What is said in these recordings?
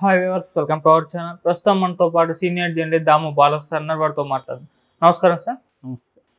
Hi viewers welcome to our channel ప్రస్తుతం మనతో పాటు సీనియర్ జర్నలిస్ట్ దాము బాలసర్నర్ వారితో మాట్లాడు నమస్కారం సార్.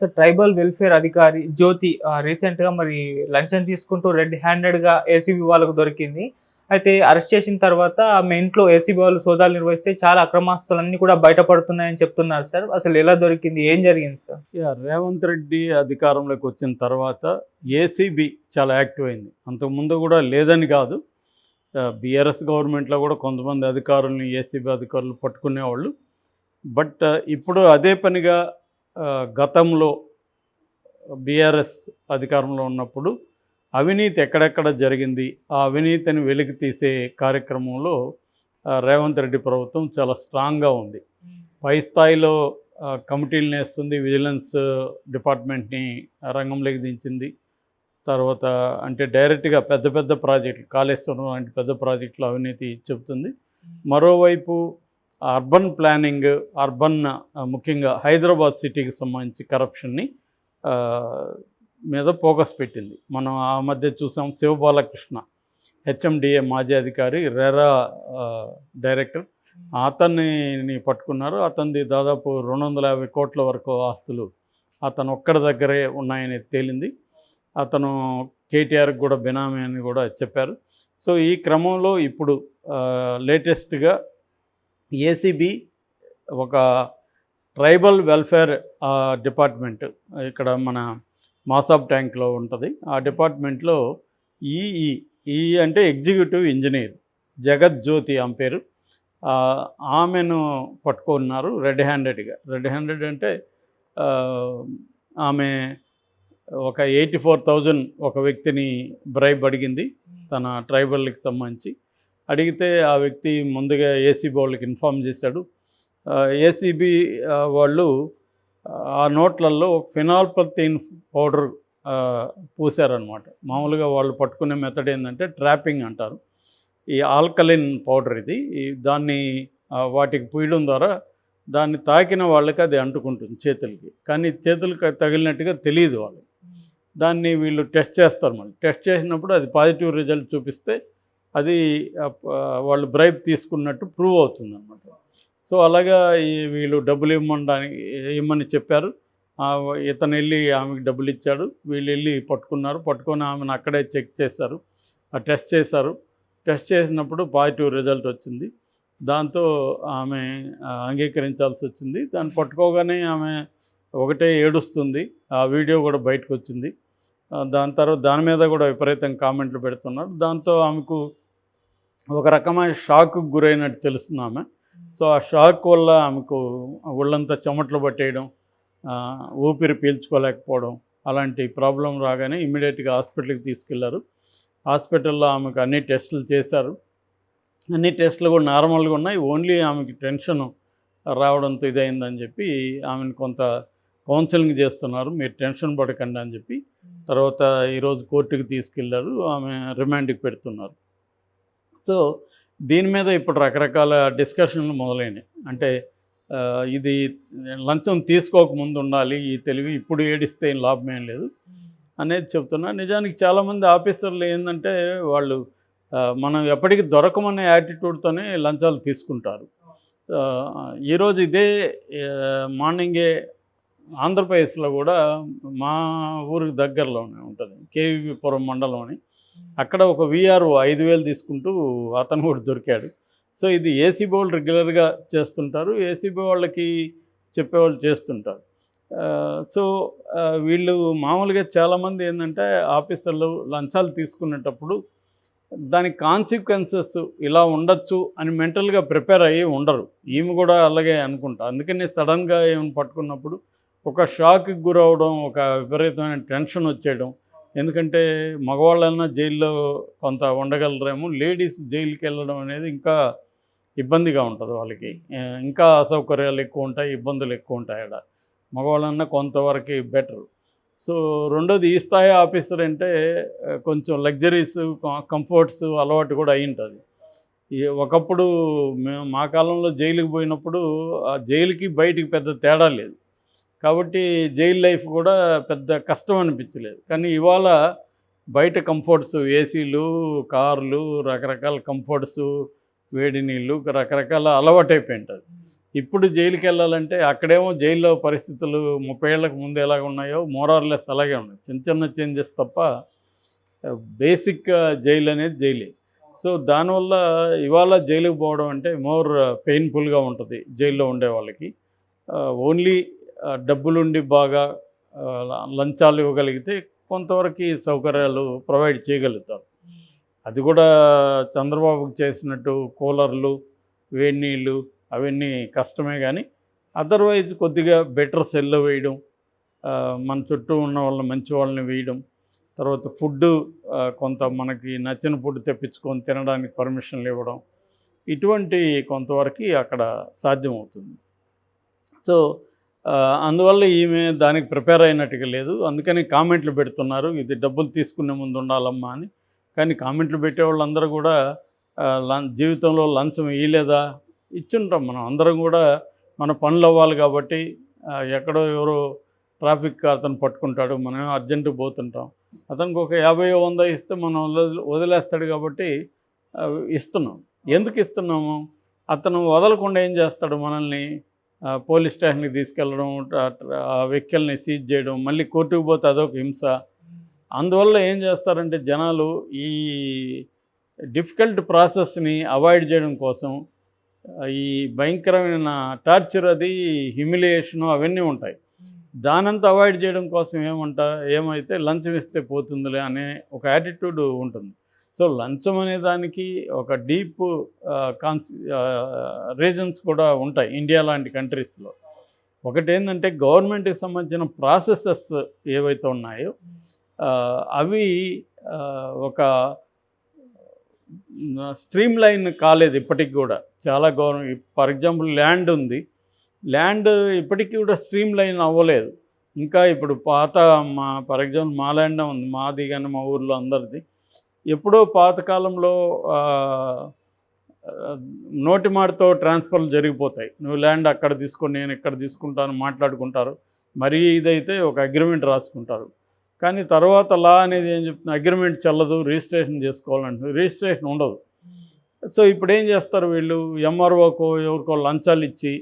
సార్ ట్రైబల్ వెల్ఫేర్ అధికారి జ్యోతి ఆ, recent గా మరి లంచం తీసుకుంటూ రెడ్ హ్యాండెడ్గా ఏసీబీ వాళ్ళకు దొరికింది. అయితే అరెస్ట్ చేసిన తర్వాత ఆమె ఇంట్లో ఏసీబీ వాళ్ళు సోదాలు నిర్వహిస్తే చాలా అక్రమాస్తులన్నీ కూడా బయటపడుతున్నాయని చెప్తున్నారు సార్. అసలు ఎలా దొరికింది? ఏం జరిగింది సార్? రేవంత్ రెడ్డి అధికారంలోకి వచ్చిన తర్వాత ఏసీబీ చాలా యాక్టివ్ అయింది. అంతకుముందు కూడా లేదని కాదు బీఆర్ఎస్ గవర్నమెంట్లో కూడా కొంతమంది అధికారులను ఏసీబీ అధికారులు పట్టుకునేవాళ్ళు. బట్ ఇప్పుడు అదే పనిగా గతంలో బీఆర్ఎస్ అధికారంలో ఉన్నప్పుడు అవినీతి ఎక్కడెక్కడ జరిగింది ఆ అవినీతిని వెలికి తీసే కార్యక్రమంలో రేవంత్ రెడ్డి ప్రభుత్వం చాలా స్ట్రాంగ్గా ఉంది. పై స్థాయిలో ఆ, కమిటీలను వేస్తుంది విజిలెన్స్ డిపార్ట్మెంట్ని రంగంలోకి దించింది. తర్వాత అంటే డైరెక్ట్గా పెద్ద పెద్ద ప్రాజెక్టులు కాళేశ్వరం లాంటి పెద్ద ప్రాజెక్టులు అవినీతి చెబుతుంది. మరోవైపు అర్బన్ ప్లానింగ్ అర్బన్ ముఖ్యంగా హైదరాబాద్ సిటీకి సంబంధించి కరప్షన్ని మీద ఫోకస్ పెట్టింది. మనం ఆ మధ్య చూసాం శివబాలకృష్ణ హెచ్ఎండిఏ మాజీ అధికారి రెరా డైరెక్టర్. అతన్ని పట్టుకున్నారు. అతనిది దాదాపు రెండు వందల యాభై కోట్ల వరకు ఆస్తులు అతను ఒక్కడి దగ్గరే ఉన్నాయని తేలింది. అతను కేటీఆర్కి కూడా బినామీ అని కూడా చెప్పారు. సో ఈ క్రమంలో ఇప్పుడు లేటెస్ట్గా ఏసీబీ ఒక ట్రైబల్ వెల్ఫేర్ డిపార్ట్మెంట్ ఇక్కడ మన మాసాబ్ ట్యాంక్లో ఉంటుంది. ఆ డిపార్ట్మెంట్లో ఈఈ ఈ అంటే ఎగ్జిక్యూటివ్ ఇంజనీర్ జగజ్యోతి ఆమె పేరు. ఆమెను పట్టుకున్నారు రెడ్ హ్యాండెడ్గా. రెడ్ హ్యాండెడ్ అంటే ఆమె ఒక ఎయిటీ ఫోర్ థౌజండ్ ఒక వ్యక్తిని బ్రైబ్ అడిగింది తన ట్రైబల్కి సంబంధించి. అడిగితే ఆ వ్యక్తి ముందుగా ఏసీబీ వాళ్ళకి ఇన్ఫామ్ చేశాడు. ఏసీబీ వాళ్ళు ఆ నోట్లలో ఫినాల్పతీన్ పౌడర్ పూసారనమాట మామూలుగా వాళ్ళు పట్టుకునే మెథడ్ ఏంటంటే ట్రాపింగ్ అంటారు. ఈ ఆల్కలిన్ పౌడర్ ఇది. ఈ దాన్ని వాటికి పూయడం ద్వారా దాన్ని తాకిన వాళ్ళకి అది అంటుకుంటుంది చేతులకి. కానీ చేతులకి తగిలినట్టుగా తెలియదు వాళ్ళకి. దాన్ని వీళ్ళు టెస్ట్ చేస్తారు మళ్ళీ. టెస్ట్ చేసినప్పుడు అది పాజిటివ్ రిజల్ట్ చూపిస్తే అది వాళ్ళు బ్రైబ్ తీసుకున్నట్టు ప్రూవ్ అవుతుంది అనమాట సో అలాగా ఈ వీళ్ళు డబ్బులు ఇవ్వడానికి ఇవ్వమని చెప్పారు. ఇతను వెళ్ళి ఆమెకి డబ్బులు ఇచ్చాడు. వీళ్ళు వెళ్ళి పట్టుకున్నారు. పట్టుకొని ఆమెను అక్కడే చెక్ చేశారు. ఆ టెస్ట్ చేశారు. టెస్ట్ చేసినప్పుడు పాజిటివ్ రిజల్ట్ వచ్చింది. దాంతో ఆమె అంగీకరించాల్సి వచ్చింది. దాన్ని పట్టుకోగానే ఆమె ఒకటే ఏడుస్తుంది. ఆ వీడియో కూడా బయటకు వచ్చింది. దాని తర్వాత దాని మీద కూడా విపరీతంగా కామెంట్లు పెడుతున్నారు. దాంతో ఆమెకు ఒక రకమైన షాక్కు గురైనట్టు తెలుస్తుంది ఆమె. సో ఆ షాక్ వల్ల ఆమెకు ఒళ్ళంతా చెమట్లు పట్టేయడం ఊపిరి పీల్చుకోలేకపోవడం అలాంటి ప్రాబ్లం రాగానే ఇమ్మీడియట్గా హాస్పిటల్కి తీసుకెళ్ళారు. హాస్పిటల్లో ఆమెకు అన్ని టెస్టులు చేశారు. అన్ని టెస్టులు కూడా నార్మల్గా ఉన్నాయి. ఓన్లీ ఆమెకి టెన్షన్ రావడంతో ఇదైందని చెప్పి ఆమెను కొంత కౌన్సిలింగ్ చేస్తున్నారు మీరు టెన్షన్ పడకండి అని చెప్పి తర్వాత ఈరోజు కోర్టుకి తీసుకెళ్ళారు ఆమె రిమాండ్కి పెడుతున్నారు. సో దీని మీద ఇప్పుడు రకరకాల డిస్కషన్లు మొదలైనాయి. అంటే ఇది లంచం తీసుకోకముందు ఉండాలి ఈ తెలివి ఇప్పుడు ఏడిస్తే ఏం లాభం ఏం లేదు అనేది చెప్తున్నా. నిజానికి చాలామంది ఆఫీసర్లు ఏంటంటే వాళ్ళు మనం ఎప్పటికీ దొరకమనే యాటిట్యూడ్తోనే లంచాలు తీసుకుంటారు. ఈరోజు ఇదే మార్నింగే ఆంధ్రప్రదేశ్లో కూడా మా ఊరికి దగ్గరలోనే ఉంటుంది. కేవీపురం మండలం అని అక్కడ ఒక విఆర్ఓ ఐదు వేలు తీసుకుంటూ అతను కూడా దొరికాడు. సో ఇది ఏసీబీ వాళ్ళు రెగ్యులర్గా చేస్తుంటారు. ఏసీబీ వాళ్ళకి చెప్పేవాళ్ళు చేస్తుంటారు. సో వీళ్ళు మామూలుగా చాలామంది ఏంటంటే ఆఫీసర్లు లంచాలు తీసుకునేటప్పుడు దాని కాన్సిక్వెన్సెస్ ఇలా ఉండొచ్చు అని మెంటల్గా ప్రిపేర్ అయ్యి ఉండరు. ఈమె కూడా అలాగే అనుకుంటా. అందుకని సడన్గా ఏమైనా పట్టుకున్నప్పుడు ఒక షాక్కి గురవడం ఒక విపరీతమైన టెన్షన్ వచ్చేయడం. ఎందుకంటే మగవాళ్ళన్నా జైల్లో కొంత ఉండగలరేమో లేడీస్ జైలుకి వెళ్ళడం అనేది ఇంకా ఇబ్బందిగా ఉంటుంది వాళ్ళకి. ఇంకా అసౌకర్యాలు ఎక్కువ ఉంటాయి ఇబ్బందులు ఎక్కువ ఉంటాయి ఆడ. మగవాళ్ళన్నా కొంతవరకు బెటర్. సో రెండోది ఈ స్థాయి ఆఫీసర్ అంటే కొంచెం లగ్జరీస్ కంఫర్ట్స్ అలవాటు కూడా అయి ఉంటుంది. ఈ ఒకప్పుడు మేము మా కాలంలో జైలుకి పోయినప్పుడు ఆ జైలుకి బయటికి పెద్ద తేడా లేదు. కాబట్టి జైలు లైఫ్ కూడా పెద్ద కష్టం అనిపించలేదు. కానీ ఇవాళ బయట కంఫర్ట్స్ ఏసీలు కార్లు రకరకాల కంఫర్ట్స్ వేడి నీళ్ళు రకరకాల అలవాటు ఇప్పుడు జైలుకి వెళ్ళాలంటే అక్కడేమో జైల్లో పరిస్థితులు ముప్పై ఏళ్ళకు ముందు ఎలాగ ఉన్నాయో మోరార్లెస్ అలాగే ఉన్నాయి. చిన్న చిన్న చేంజెస్ తప్ప బేసిక్ జైలు అనేది జైలే. సో దానివల్ల ఇవాళ జైలుకి పోవడం అంటే మోర్ పెయిన్ఫుల్గా ఉంటుంది జైల్లో ఉండే వాళ్ళకి. ఓన్లీ డబ్బులుండి బాగా లంచాలు ఇవ్వగలిగితే కొంతవరకు ఈ సౌకర్యాలు ప్రొవైడ్ చేయగలుగుతారు అది కూడా చంద్రబాబుకి చేసినట్టు కూలర్లు వేడి నీళ్ళు అవన్నీ కష్టమే కానీ అదర్వైజ్ కొద్దిగా బెటర్ సెల్ వేయడం మన చుట్టూ ఉన్న వాళ్ళని మంచి వాళ్ళని వేయడం తర్వాత ఫుడ్ కొంత మనకి నచ్చిన ఫుడ్ తెప్పించుకొని తినడానికి పర్మిషన్లు ఇవ్వడం ఇటువంటి కొంతవరకు అక్కడ సాధ్యమవుతుంది. సో అందువల్ల ఈమె దానికి ప్రిపేర్ అయినట్టుగా లేదు. అందుకని కామెంట్లు పెడుతున్నారు. ఇది డబ్బులు తీసుకునే ముందు ఉండాలమ్మా అని. కానీ కామెంట్లు పెట్టేవాళ్ళందరూ కూడా జీవితంలో లంచం ఇయ్యలేదా? ఇచ్చుంటాం మనం. అందరం కూడా మన పనులు అవ్వాలి కాబట్టి ఎక్కడో ఎవరో ట్రాఫిక్ అతను పట్టుకుంటాడు. మనం అర్జెంటుగా పోతుంటాం. అతనికి ఒక యాభై వంద ఇస్తే మనం వదిలే- వదిలేస్తాడు కాబట్టి ఇస్తున్నాం. ఎందుకు ఇస్తున్నాము? అతను వదలకుండా ఏం చేస్తాడు మనల్ని? పోలీస్ స్టేషన్కి తీసుకెళ్ళడం ఆ- వెహికల్ని సీజ్ చేయడం మళ్ళీ కోర్టుకు పోతే అదొక హింస. అందువల్ల ఏం చేస్తారంటే జనాలు ఈ డిఫికల్ట్ ప్రాసెస్ని అవాయిడ్ చేయడం కోసం ఈ భయంకరమైన టార్చర్ అది హ్యూమిలియేషను అవన్నీ ఉంటాయి. దానంతా అవాయిడ్ చేయడం కోసం ఏమంట ఏమైతే లంచం ఇస్తే పోతుందిలే అనే ఒక యాటిట్యూడ్ ఉంటుంది. సో లంచం అనే దానికి ఒక డీప్ కాన్స్ రీజన్స్ కూడా ఉంటాయి ఇండియా లాంటి కంట్రీస్లో. ఒకటి ఏంటంటే గవర్నమెంట్కి సంబంధించిన ప్రాసెసెస్ ఏవైతే ఉన్నాయో అవి ఒక స్ట్రీమ్ లైన్ కాలేదు ఇప్పటికి కూడా. చాలా గవర్నమెంట్ ఫర్ ఎగ్జాంపుల్ ల్యాండ్ ఉంది. ల్యాండ్ ఇప్పటికీ కూడా స్ట్రీమ్ లైన్ అవ్వలేదు. ఇంకా ఇప్పుడు పాత మా ఫర్ ఎగ్జాంపుల్ మా ల్యాండ్ ఉంది మాది కానీ మా ఊర్లో అందరిది. ఎప్పుడో పాతకాలంలో నోటి మాటతో ట్రాన్స్ఫర్లు జరిగిపోతాయి. నువ్వు ల్యాండ్ అక్కడ తీసుకొని నేను ఇక్కడ తీసుకుంటాను మాట్లాడుకుంటారు. మరీ ఇదైతే ఒక అగ్రిమెంట్ రాసుకుంటారు. కానీ తర్వాత లా అనేది ఏం చెప్తున్నా అగ్రిమెంట్ చల్లదు రిజిస్ట్రేషన్ చేసుకోవాలంటే రిజిస్ట్రేషన్ ఉండదు. సో ఇప్పుడు ఏం చేస్తారు వీళ్ళు? ఎంఆర్ఓకో ఎవరికో లంచాలు ఇచ్చి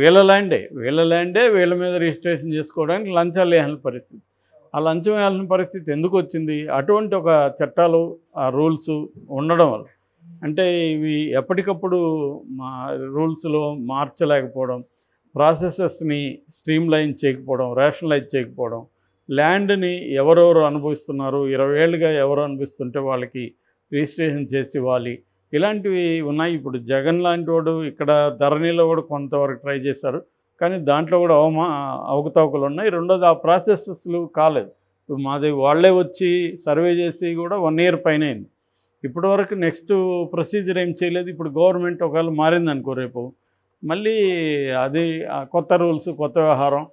వీళ్ళ ల్యాండే. వీళ్ళ ల్యాండే వీళ్ళ మీద రిజిస్ట్రేషన్ చేసుకోవడానికి లంచాలు లేని పరిస్థితి. ఆ లంచం వేయాల్సిన పరిస్థితి ఎందుకు వచ్చింది? అటువంటి ఒక చట్టాలు ఆ రూల్స్ ఉండడం వల్ల. అంటే ఇవి ఎప్పటికప్పుడు మా రూల్స్లో మార్చలేకపోవడం ప్రాసెసెస్ని స్ట్రీమ్ లైన్ చేయకపోవడం రేషనలైజ్ చేయకపోవడం ల్యాండ్ని ఎవరెవరు అనుభవిస్తున్నారు ఇరవై ఏళ్ళుగా ఎవరు అనుభవిస్తుంటే వాళ్ళకి రిజిస్ట్రేషన్ చేసి ఇవ్వాలి. ఇలాంటివి ఉన్నాయి. ఇప్పుడు జగన్ లాంటి వాడు ఇక్కడ ధరణిలో కూడా కొంతవరకు ట్రై చేశారు. కానీ దాంట్లో కూడా అవమా అవకతవకలు ఉన్నాయి. రెండోది ఆ ప్రాసెసెస్లు కాలేదు. ఇప్పుడు మాది వాళ్ళే వచ్చి సర్వే చేసి కూడా వన్ ఇయర్ పైన అయింది. ఇప్పటి వరకు నెక్స్ట్ ప్రొసీజర్ ఏం చేయలేదు. ఇప్పుడు గవర్నమెంట్ ఒకవేళ మారిందనుకో రేపు మళ్ళీ అది కొత్త రూల్స్ కొత్త వ్యవహారం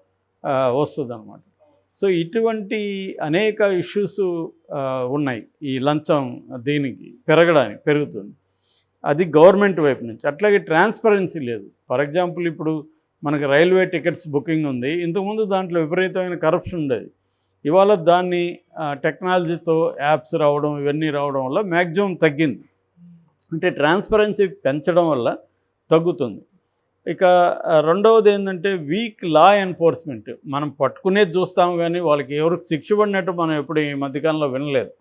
వస్తుంది అనమాట సో ఇటువంటి అనేక ఇష్యూస్ ఉన్నాయి. ఈ లంచం దీనికి పెరగడానికి పెరుగుతుంది. అది గవర్నమెంట్ వైపు నుంచి. అట్లాగే ట్రాన్స్పరెన్సీ లేదు. ఫర్ ఎగ్జాంపుల్ ఇప్పుడు మనకి రైల్వే టికెట్స్ బుకింగ్ ఉంది. ఇంతకుముందు దాంట్లో విపరీతమైన కరప్షన్ ఉండేది. ఇవాళ దాన్ని టెక్నాలజీతో యాప్స్ రావడం ఇవన్నీ రావడం వల్ల మ్యాక్సిమం తగ్గింది. అంటే ట్రాన్స్పరెన్సీ పెంచడం వల్ల తగ్గుతుంది. ఇక రెండవది ఏంటంటే వీక్ లా ఎన్ఫోర్స్మెంట్ మనం పట్టుకునేది చూస్తాము కానీ వాళ్ళకి ఎవరికి శిక్ష పడినట్టు మనం ఎప్పుడు ఈ మధ్యకాలంలో వినలేదు.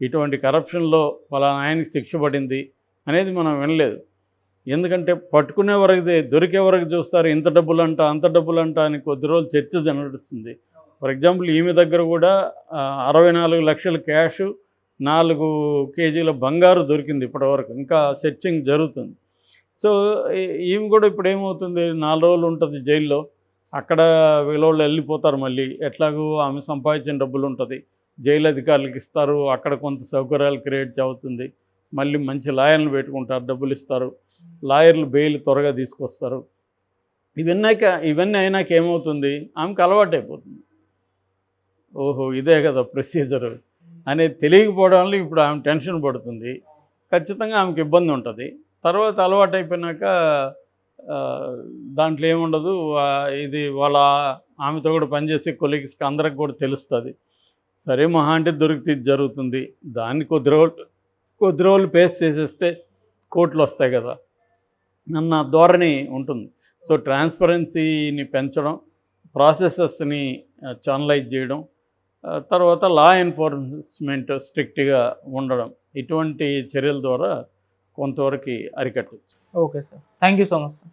ఇటువంటి కరప్షన్లో ఫలానా ఆయనకి శిక్ష పడింది అనేది మనం వినలేదు. ఎందుకంటే పట్టుకునే వరకు దొరికే వరకు చూస్తారు ఇంత డబ్బులు అంట అంత డబ్బులు అంట అని కొద్ది రోజులు చర్చ నడుస్తుంది ఫర్ ఎగ్జాంపుల్ ఈమె దగ్గర కూడా అరవై నాలుగు లక్షల క్యాష్ నాలుగు కేజీల బంగారు దొరికింది ఇప్పటివరకు. ఇంకా సెర్చింగ్ జరుగుతుంది. సో ఈమె కూడా ఇప్పుడు ఏమవుతుంది? నాలుగు రోజులు ఉంటుంది జైల్లో. అక్కడ వీళ్ళోళ్ళు వెళ్ళిపోతారు మళ్ళీ. ఎట్లాగూ ఆమె సంపాదించిన డబ్బులు ఉంటుంది. జైలు అధికారులకు ఇస్తారు. అక్కడ కొంత సౌకర్యాలు క్రియేట్ అవుతుంది. మళ్ళీ మంచి లాయర్లు పెట్టుకుంటారు డబ్బులు ఇస్తారు. లాయర్లు బెయిల్ త్వరగా తీసుకొస్తారు. ఇవన్నాక ఇవన్నీ అయినాక ఏమవుతుంది? ఆమెకు అలవాటు అయిపోతుంది ఓహో ఇదే కదా ప్రొసీజర్. అనేది తెలియకపోవడం వల్ల ఇప్పుడు ఆమె టెన్షన్ పడుతుంది. ఖచ్చితంగా ఆమెకి ఇబ్బంది ఉంటుంది. తర్వాత అలవాటు అయిపోయినాక దాంట్లో ఏముండదు. ఇది వాళ్ళ ఆమెతో కూడా పనిచేసే కొలీగ్స్కి అందరికి కూడా తెలుస్తుంది. సరే మహా అంటే దొరికితే ఇది జరుగుతుంది. దాన్ని కొద్ది రోజులు కొద్ది రోజులు ఫేస్ చేసేస్తే కోట్లు వస్తాయి కదా. అన్న ధోరణి ఉంటుంది. సో ట్రాన్స్పరెన్సీని పెంచడం ప్రాసెసెస్ని ఛానలైజ్ చేయడం తర్వాత లా ఎన్ఫోర్స్మెంట్ స్ట్రిక్ట్గా ఉండడం ఇటువంటి చర్యల ద్వారా కొంతవరకు అరికట్టచ్చు. Okay sir. Thank you so much